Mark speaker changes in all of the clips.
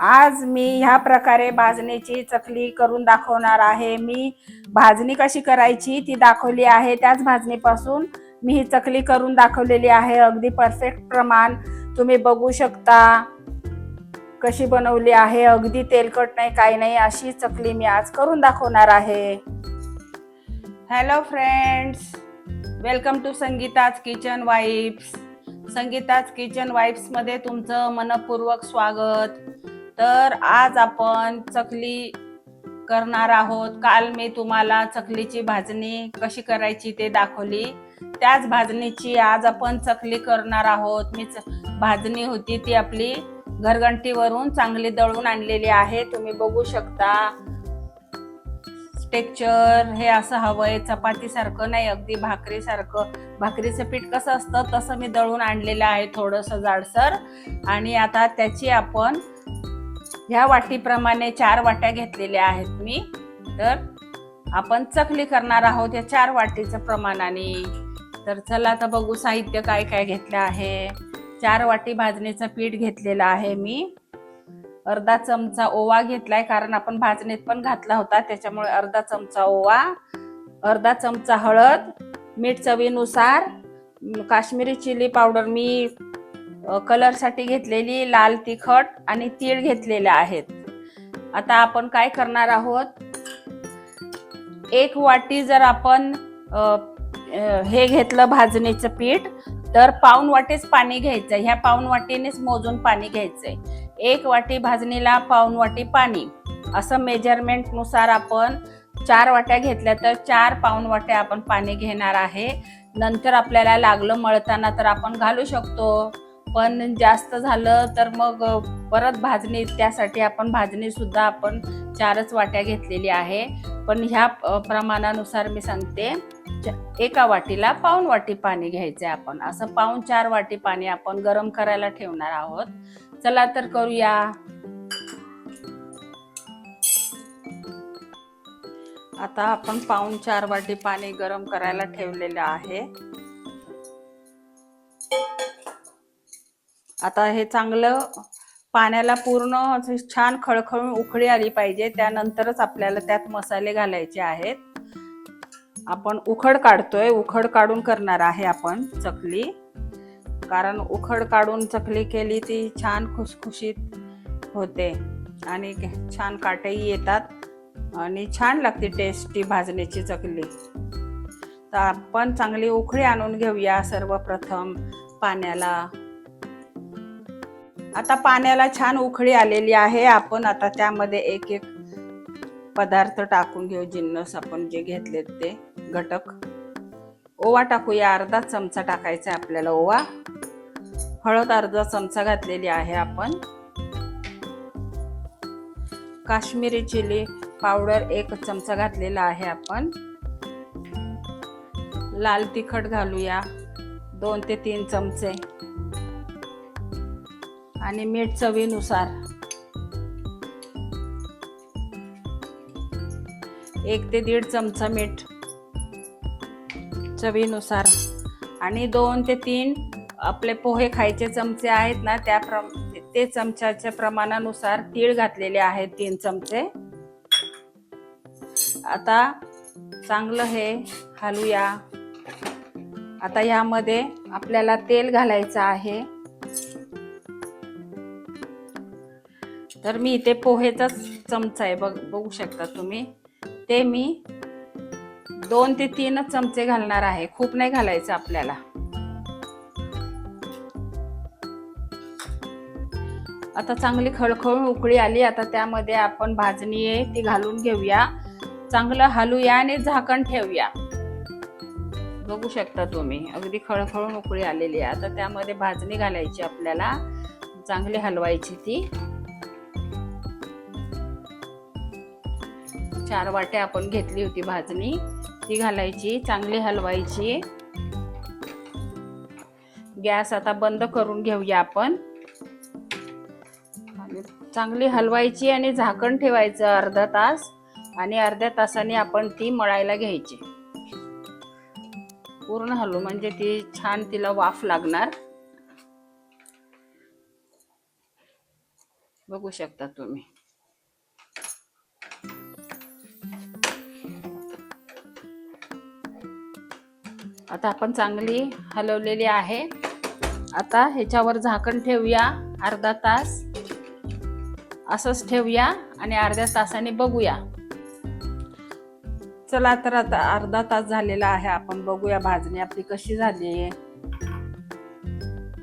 Speaker 1: आज मी ह्या प्रकारे भाजणीची चकली करून दाखवणार आहे. मी भाजणी कशी करायची ती दाखवली आहे. त्याच भाजणीपासून मी ही चकली करून दाखवलेली आहे. अगदी परफेक्ट प्रमाण तुम्ही बघू शकता कशी बनवली आहे. अगदी तेलकट नाही काही नाही अशी चकली मी आज करून दाखवणार आहे. Hello friends welcome to Sangeeta's kitchen vibes Sangeeta's kitchen वाईब्समध्ये तुमचं मनपूर्वक स्वागत. तर आज आपण चकली करणार आहोत. काल मी तुम्हाला चकलीची भाजणी कशी करायची ते दाखवली. त्याच भाजणीची आज आपण चकली करणार आहोत. मी भाजणी होती ती आपली घरघंटीवरून चांगली दळून आणलेली आहे. तुम्ही बघू शकता. टेक्चर हे असं हवंय. चपातीसारखं नाही अगदी भाकरीसारखं. भाकरीचं पीठ कसं असतं तसं मी दळून आणलेलं आहे थोडंसं जाडसर. आणि आता त्याची आपण ह्या वाटीप्रमाणे चार वाट्या घेतलेल्या आहेत मी. तर आपण चकली करणार आहोत या चार वाटीचं प्रमाणाने. तर चला आता बघू साहित्य काय काय घेतलं आहे. चार वाटी भाजणीचं पीठ घेतलेलं आहे मी. अर्धा चमचा ओवा घेतलाय कारण आपण भाजणीत पण घातला होता त्याच्यामुळे अर्धा चमचा ओवा अर्धा चमचा हळद मीठ चवीनुसार काश्मीरी चिली पावडर मी कलरसाठी घेतलेली लाल तिखट आणि तीळ घेतलेले आहेत. आता आपण काय करणार आहोत? एक वाटी जर आपण हे घेतलं भाजणीचं पीठ तर पाऊन वाटीच पाणी घ्यायचं ह्या पाऊन वाटीनेच मोजून पाणी घ्यायचंय. एक वाटी भाजणीला पाऊन वाटी पाणी. असं मेजरमेंटनुसार आपण चार वाट्या घेतल्या तर चार पाऊन वाट्या आपण पाणी घेणार आहे. नंतर आपल्याला लागलं मळताना तर आपण घालू शकतो. पण जास्त झालं तर मग परत भाजणी त्यासाठी आपण भाजणी सुद्धा आपण चारच वाट्या घेतलेली आहे. पण ह्या प्रमाणानुसार मी सांगते एका वाटीला पाऊन वाटी पाणी घ्यायचंय आपण. असं पाऊन चार वाटी पाणी आपण गरम करायला ठेवणार आहोत. चला तर करूया. आता आपण पाऊन चार वाटी पाणी गरम करायला ठेवलेलं आहे. आता हे चांगलं पाण्याला पूर्ण छान खळखळून उकळी आली पाहिजे. त्यानंतरच आपल्याला त्यात मसाले घालायचे आहेत. आपण उखड काढतोय. उखड काढून करणार आहे आपण चकली. कारण उखड काढून चकली केली ती छान खुसखुशीत होते आणि छान काटेही येतात आणि छान लागते टेस्टी भाजण्याची चकली. तर आपण चांगली उखळी आणून घेऊया सर्वप्रथम पाण्याला. आता पाण्याला छान उखळी आलेली आहे. आपण आता त्यामध्ये एक एक पदार्थ टाकून घेऊ जिन्नस आपण जे घेतलेत ते. घटक. ओवा टाकूया. अर्धा चमचा टाकायचा आहे आपल्याला ओवा. हळद अर्धा चमचा घातलेली आहे आपण. काश्मीरी चिली पावडर एक चमचा घातलेला आहे आपण. लाल तिखट घालूया. दोन ते तीन चमचे. आणि मीठ चवीनुसार. एक ते दीड चमचा मीठ चवीनुसार. आणि दोन ते तीन आपले पोहे खायचे चमचे आहेत ना त्या प्रम ते चमच्याच्या प्रमाणानुसार तीळ घातलेले आहेत तीन चमचे. आता चांगलं हे घालूया. आता यामध्ये आपल्याला तेल घालायचं आहे. तर मी इथे पोहेचाच चमचा आहे बघ बघू शकता तुम्ही. ते मी दोन ते तीनच चमचे घालणार आहे. खूप नाही घालायचं आपल्याला. आता चांगली खळखळून उकळी आली. आता त्यामध्ये आपण भाजणी आहे ती घालून घेऊया. चांगलं हलूया आणि झाकण ठेवूया. बघू शकता तुम्ही अगदी खळखळून उकळी आलेली आहे. आता त्यामध्ये भाजणी घालायची आपल्याला. चांगली हलवायची ती. चार वाट्या आपण घेतली होती भाजणी. ती घालायची चांगली हलवायची. गॅस आता बंद करून घेऊया आपण. चांगली हलवायची आणि झाकण ठेवायचं अर्धा तास. आणि अर्ध्या तासाने आपण ती मळायला घ्यायची. पूर्ण हलू म्हणजे ती छान तिला वाफ लागणार. बघू शकता तुम्ही. आता आपण चांगली हलवलेली आहे. आता ह्याच्यावर झाकण ठेवूया अर्धा तास. असंच ठेवूया आणि अर्ध्या तासाने बघूया. चला तर आता अर्धा तास झालेला आहे. आपण बघूया भाजणी आपली कशी झाली आहे.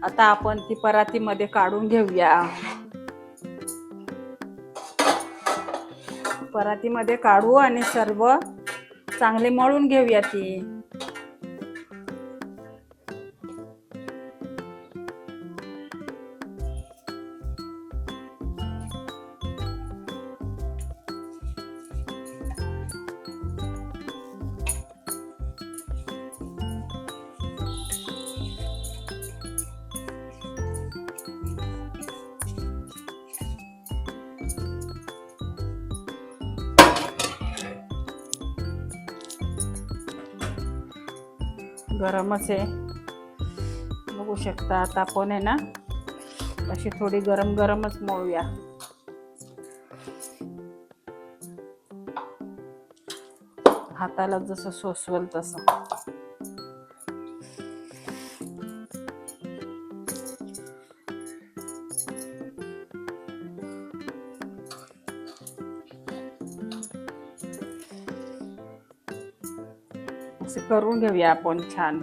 Speaker 1: आता आपण ती परातीमध्ये काढून घेऊया. परातीमध्ये काढू आणि सर्व चांगले मळून घेऊया ती. गरमच आहे. बघू शकता आता आपण आहे ना अशी थोडी गरम गरमच मळूया. हाताला जसं सोसवल तसं. करून घेऊया आपण छान.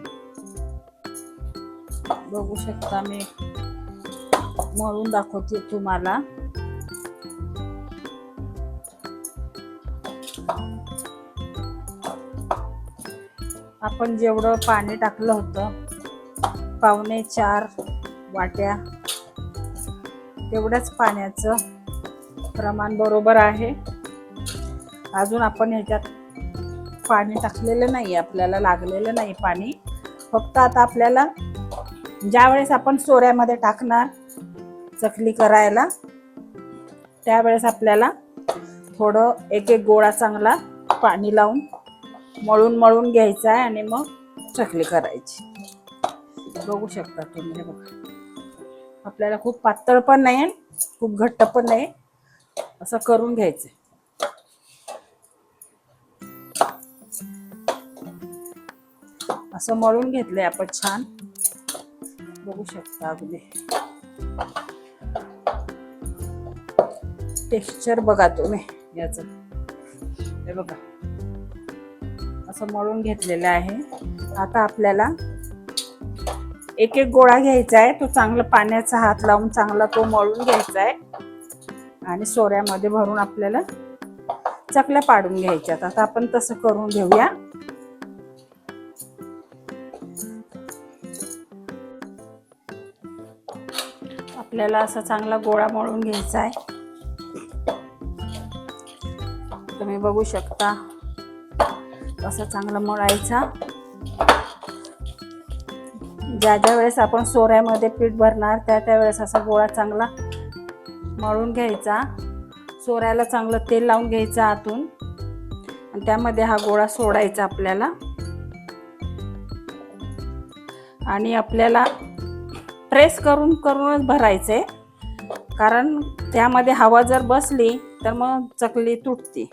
Speaker 1: बघू शकता मी. मळून दाखवते तुम्हाला. आपण जेवढं पाणी टाकलं होतं पावणे चार वाट्या तेवढ्याच पाण्याचं प्रमाण बरोबर आहे. अजून आपण ह्याच्यात पाणी टाकलेलं नाही आपल्याला लागलेलं नाही पाणी. फक्त आता आपल्याला ज्यावेळेस आपण सोऱ्यामध्ये टाकणार चकली करायला त्यावेळेस आपल्याला थोडं एक एक गोळा चांगला पाणी लावून मळून मळून घ्यायचा आहे आणि मग चकली करायची. बघू शकता तुम्ही बघा. आपल्याला खूप पातळ पण नाही खूप घट्ट पण नाही असं करून घ्यायचं असं मळून घेतलंय आपण छान. बघू शकता अगदी. टेक्स्चर बघा तुम्ही याच. हे बघा. असं मळून घेतलेलं आहे. आता आपल्याला एक एक गोळा घ्यायचा आहे. तो चांगला पाण्याचा हात लावून चांगला तो मळून घ्यायचा आहे. आणि सोऱ्यामध्ये भरून आपल्याला चकल्या पाडून घ्यायच्यात. आता आपण तसं करून घेऊया. आपल्याला असा चांगला गोळा मळून घ्यायचा आहे. तुम्ही बघू शकता असं चांगला मळायचा. ज्या ज्या वेळेस आपण सोऱ्यामध्ये पीठ भरणार त्या त्यावेळेस असा गोळा चांगला मळून घ्यायचा. सोऱ्याला चांगलं तेल लावून घ्यायचं आतून. आणि त्यामध्ये हा गोळा सोडायचा आपल्याला. आणि आपल्याला प्रेस करून करूनच भरायचे. कारण त्यामध्ये हवा जर बसली तर मग चकली तुटते.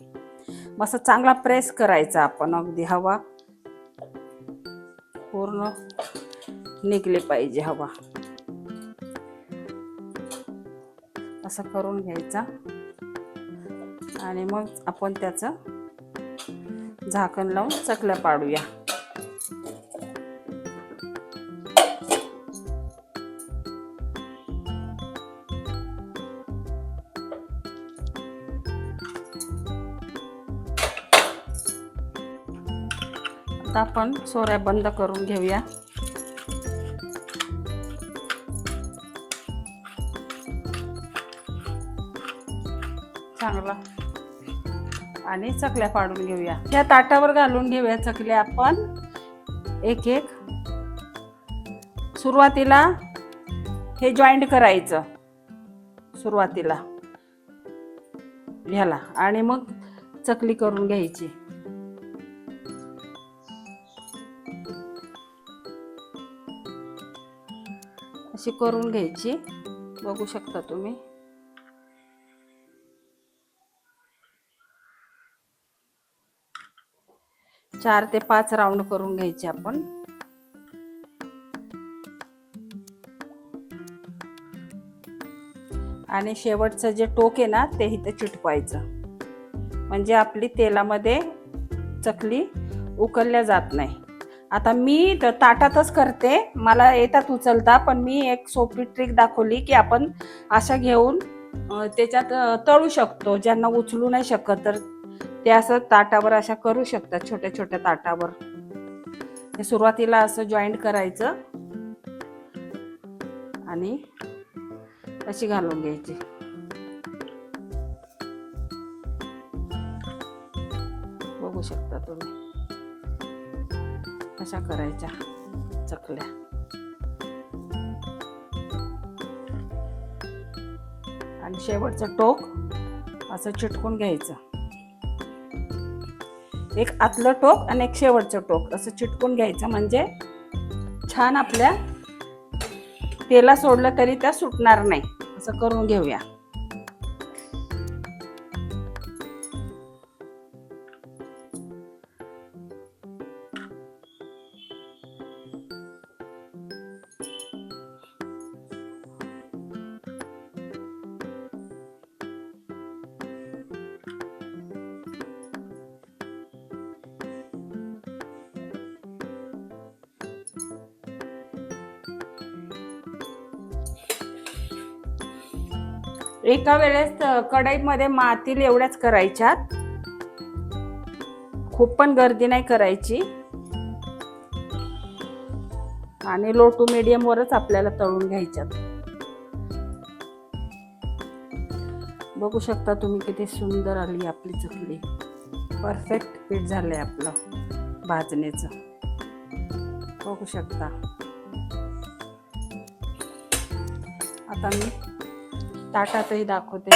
Speaker 1: मग असं चांगला प्रेस करायचा आपण अगदी हवा पूर्ण निघली पाहिजे हवा. असं करून घ्यायचा. आणि मग आपण त्याचं झाकण लावून चकल्या पाडूया. आता आपण सोऱ्या बंद करून घेऊया. चांगला. आणि चकल्या पाडून घेऊया. या ताटावर घालून घेऊया चकल्या आपण. एक एक सुरुवातीला हे जॉईंट करायचं. सुरुवातीला. ह्याला आणि मग चकली करून घ्यायची. अशी करून घ्यायची. बघू शकता तुम्ही. चार ते पाच राऊंड करून घ्यायचे आपण. आणि शेवटचं जे टोक आहे ना ते इथं चिटपायचं म्हणजे आपली तेलामध्ये चकली उकलल्या जात नाही. आता मी त- ताटातच करते. मला येतात उचलता पण मी एक सोपी ट्रिक दाखवली की आपण अशा घेऊन त्याच्यात तळू शकतो. ज्यांना उचलू नाही शकत तर ते असं ताटावर अशा करू शकतात छोट्या छोट्या ताटावर. हे सुरुवातीला असं जॉईंट करायचं. आणि अशी घालून घ्यायची. बघू शकता तुम्ही. अशा करायच्या? चकल्या. आणि शेवटचं टोक असं चिटकून घ्यायचं. एक आतलं टोक आणि एक शेवटचं टोक असं चिटकून घ्यायचं. म्हणजे छान आपल्या तेला सोडलं तरी त्या सुटणार नाही. असं करून घेऊया. एका वेळेस कढईमध्ये मातील एवढ्याच करायच्यात. खूप पण गर्दी नाही करायची. आणि लो टू मिडियम वरच आपल्याला तळून घ्यायच्यात. बघू शकता तुम्ही किती सुंदर आली आपली चकली. परफेक्ट पीठ झालंय आपलं भाजणीचं. बघू शकता. आता मी ताटातही दाखवते.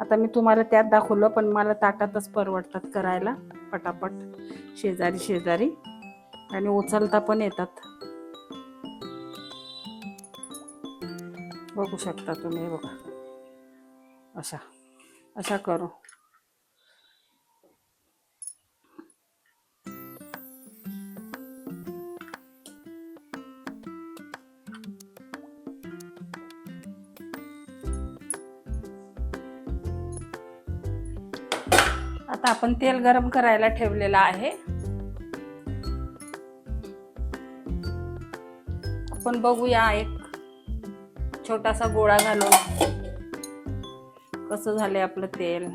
Speaker 1: आता मी तुम्हाला त्यात दाखवलं पण मला ताटातच परवडतात करायला पटापट. शेजारी शेजारी. आणि उचलता पण येतात. बघू शकता तुम्ही बघा. अशा. अशा करू. आता आपण तेल गरम करायला ठेवलेलं आहे. आपण बघूया एक छोटासा गोळा घालून कसं झालंय आपलं तेल.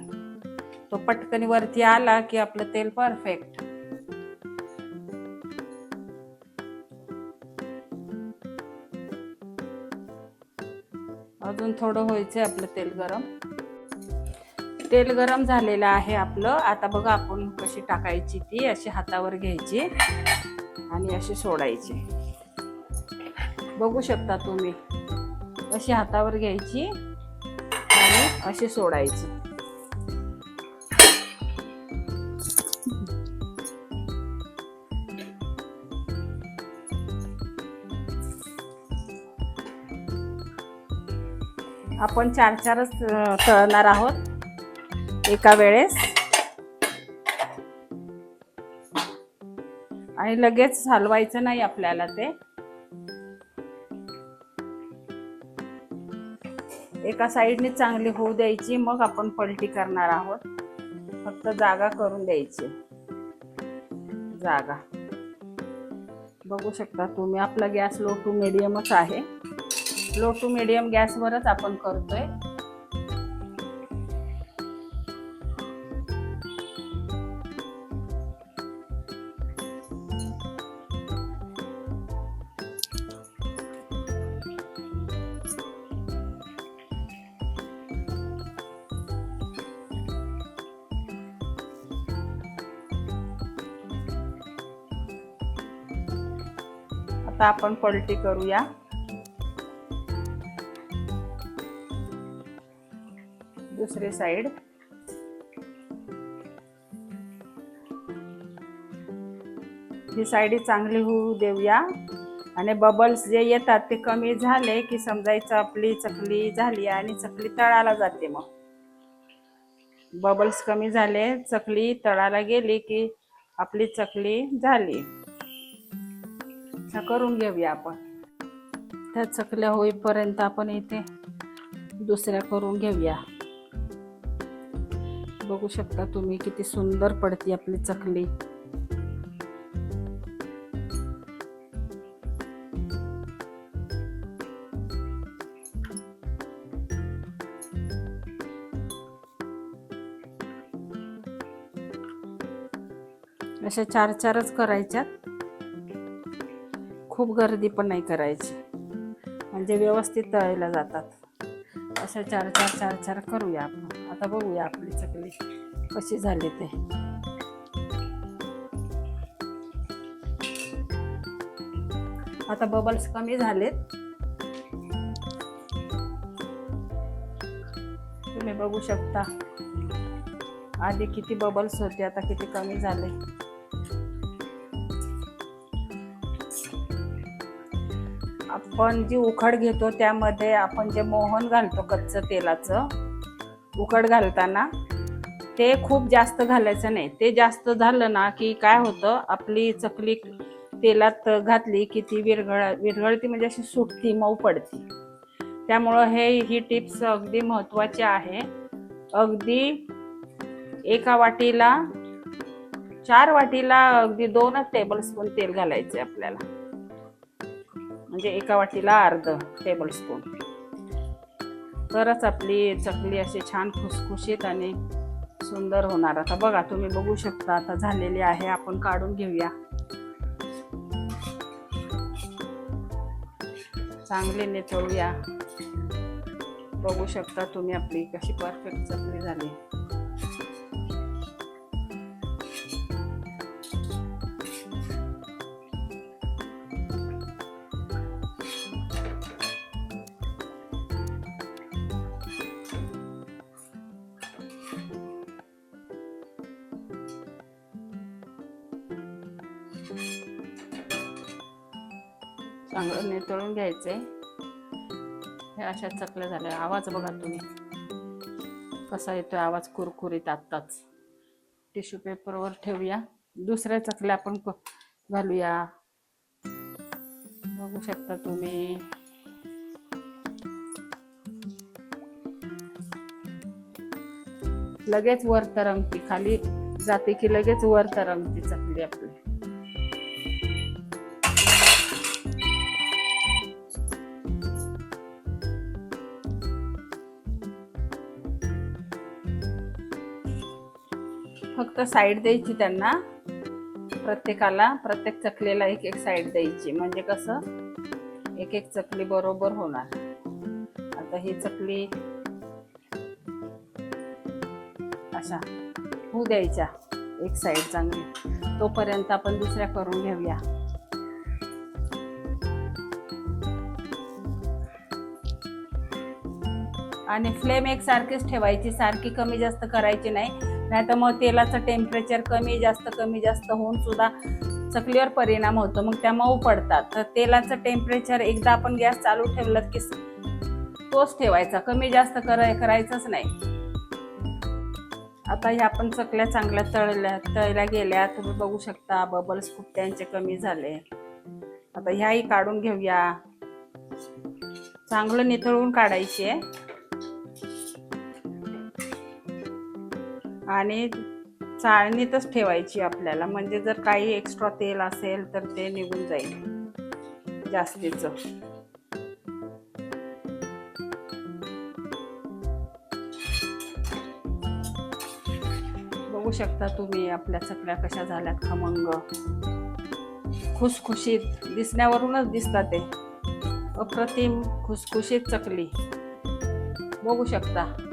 Speaker 1: तो पटकन वरती आला की आपलं तेल परफेक्ट. अजून थोडं व्हायचंय आपलं तेल गरम. तेल गरम झालेलं आहे आपलं. आता बघा आपण कशी टाकायची ती अशी हातावर घ्यायची आणि अशी सोडायची. बघू शकता तुम्ही अशी हातावर घ्यायची आणि अशी सोडायची. आपण चार चारच तळणार आहोत. एका वेळेस. आणि लगेच हलवायचं नाही आपल्याला ते. एका साईडने चांगली होऊ द्यायची मग आपण पलटी करणार आहोत. फक्त जागा करून द्यायची. जागा. बघू शकता तुम्ही आपला गॅस लो टू मिडियमच आहे. लो टू मिडियम गॅसवरच आपण करतोय. आता आपण पलटी करूया. दुसरी साइड ही साईड चांगली होऊ देऊया. आणि बबल्स जे येतात ते कमी झाले की समजायचं आपली चकली झाली आणि चकली तळाला जाते मग. बबल्स कमी झाले चकली तळाला गेली की आपली चकली झाली. आता करून घेऊया आपण. त्या चकल्या होईपर्यंत आपण इथे दुसऱ्या करून घेऊया. बघू शकता तुम्ही किती सुंदर पडती आपली चकली. अशा चार चारच करायच्यात. खूप गर्दी पण नाही करायची. म्हणजे व्यवस्थित तळायला जातात. अशा चार चार चार चार करूया आपण. आता बघूया आपली चकली कशी झाली ते. आता बबल्स कमी झालेत. तुम्ही बघू शकता. आधी किती बबल्स होते आता किती कमी झाले. आपण जी उखड घेतो त्यामध्ये आपण जे मोहन घालतो कच्चं तेलाचं उकड घालताना ते खूप जास्त घालायचं नाही. ते जास्त झालं ना की काय होतं आपली चकली तेलात घातली की ती विरघळ विरघळती म्हणजे अशी सुटती मऊ पडती. त्यामुळं हे ही टिप्स अगदी महत्त्वाची आहे. अगदी एका वाटीला चार वाटीला अगदी दोनच टेबलस्पून तेल घालायचे आपल्याला. म्हणजे एका वाटीला अर्ध टेबल स्पून तरच आपली चकली अशी छान खुसखुशीत आणि सुंदर होणार. आता बघा तुम्ही बघू शकता आता झालेली आहे आपण काढून घेऊया. चांगले नेचवूया बघू शकता तुम्ही आपली कशी परफेक्ट चकली झाली. चांगलं म्हणजे नितळून घ्यायचं. आहे हे अशा चकल्या झाल्या. आवाज बघा तुम्ही. कसा येतोय आवाज कुरकुरीत आत्ताच. टिश्यू पेपरवर ठेवूया. दुसऱ्या चकल्या आपण घालूया. बघू शकता तुम्ही. लगेच वर तरंगती. खाली जाते की लगेच वर तरंगती चकली आपली. साईड द्यायची त्यांना. प्रत्येकाला प्रत्येक चकलीला एक एक साईड द्यायची. म्हणजे कसं? एक एक चकली बरोबर होणार. आता ही चकली अशा होऊ द्यायच्या. एक साईड चांगली. तोपर्यंत आपण दुसऱ्या करून घेऊया. आणि फ्लेम एक सारखीच ठेवायची. सारखी कमी जास्त करायची नाही. नाही तर मग तेलाचं टेम्परेचर कमी जास्त कमी जास्त होऊन सुद्धा चकलीवर परिणाम होतो. मग त्या मऊ पडतात. तर तेलाचं टेम्परेचर एकदा आपण गॅस चालू ठेवलं की तोच ठेवायचा. कमी जास्त कराय करायचंच नाही. आता ह्या आपण चकल्या चांगल्या तळल्या तळल्या गेल्या. तुम्ही बघू शकता बबल्स खूप त्यांचे कमी झाले. आता ह्याही काढून घेऊया. चांगलं निथळून काढायची आणि चाळणीतच ठेवायची आपल्याला. म्हणजे जर काही एक्स्ट्रा तेल असेल तर ते निघून जाईल. जास्तीचं. बघू शकता तुम्ही आपल्या चकल्या कशा झाल्यात खमंग. खुसखुशीत. दिसण्यावरूनच दिसतात ते. अप्रतिम खुसखुशीत चकली. बघू शकता.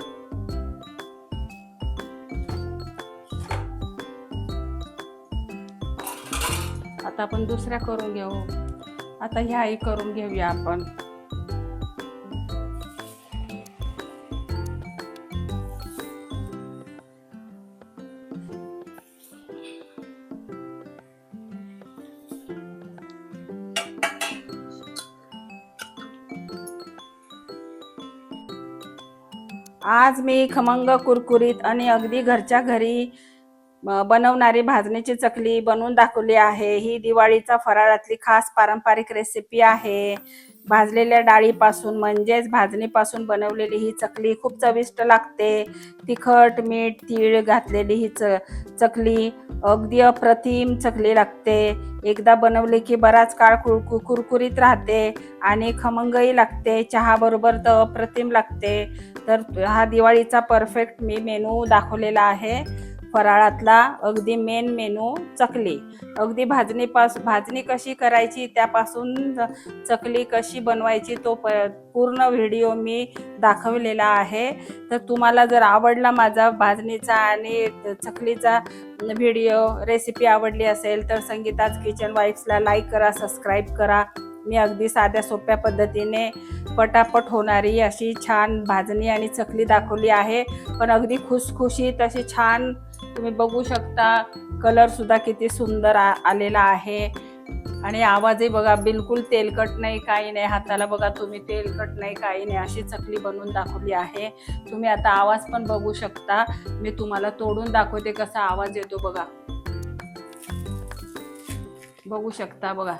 Speaker 1: आता आपण दुसऱ्या करून घेऊ. आता ह्याही करून घेऊया आपण. आज मी खमंग कुरकुरीत आणि अगदी घरच्या घरी बनवणारी भाजणीची चकली बनवून दाखवली आहे. ही दिवाळीचा फराळातली खास पारंपरिक रेसिपी आहे. भाजलेल्या डाळीपासून म्हणजेच भाजणीपासून बनवलेली ही चकली खूप चविष्ट लागते. तिखट मीठ तीळ घातलेली ही च चकली अगदी अप्रतिम चकली लागते. एकदा बनवली की बराच काळ कुरकु कुरकुरीत राहते आणि खमंगही लागते. चहाबरोबर तर अप्रतिम लागते. तर हा दिवाळीचा परफेक्ट मी मेनू दाखवलेला आहे. फराळातला अगदी मेन मेनू चकली. अगदी भाजणीपास भाजणी कशी करायची त्यापासून चकली कशी बनवायची तो प पूर्ण व्हिडिओ मी दाखवलेला आहे. तर तुम्हाला जर आवडला माझा भाजणीचा आणि चकलीचा व्हिडिओ रेसिपी आवडली असेल तर संगीताज किचन वाईफ्सला लाईक करा सबस्क्राईब करा. मी अगदी साध्या सोप्या पद्धतीने पटापट होणारी अशी छान भाजणी आणि चकली दाखवली आहे. पण अगदी खुसखुशीत अशी छान तुम्ही बघू शकता कलरसुद्धा किती सुंदर आ- आलेला आहे. आणि आवाजही बघा बिलकुल तेलकट नाही काही नाही. हाताला बघा तुम्ही तेलकट नाही काही नाही. अशी चकली बनवून दाखवली आहे. तुम्ही आता आवाज पण बघू शकता. मी तुम्हाला तोडून दाखवते कसा आवाज येतो बघा. बघू शकता बघा.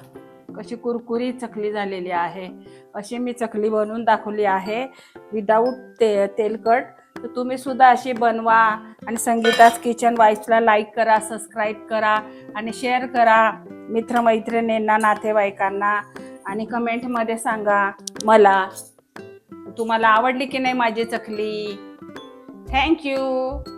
Speaker 1: कशी कुरकुरी चकली झालेली आहे अशी मी चकली बनवून दाखवली आहे विदाऊट ते तेलकट तर तुम्ही सुद्धा अशी बनवा आणि संगीताच किचन वाईफला लाईक करा सबस्क्राईब करा आणि शेअर करा. मित्रमैत्रिणींना नातेवाईकांना आणि कमेंटमध्ये सांगा मला तुम्हाला आवडली की नाही माझी चकली. थँक्यू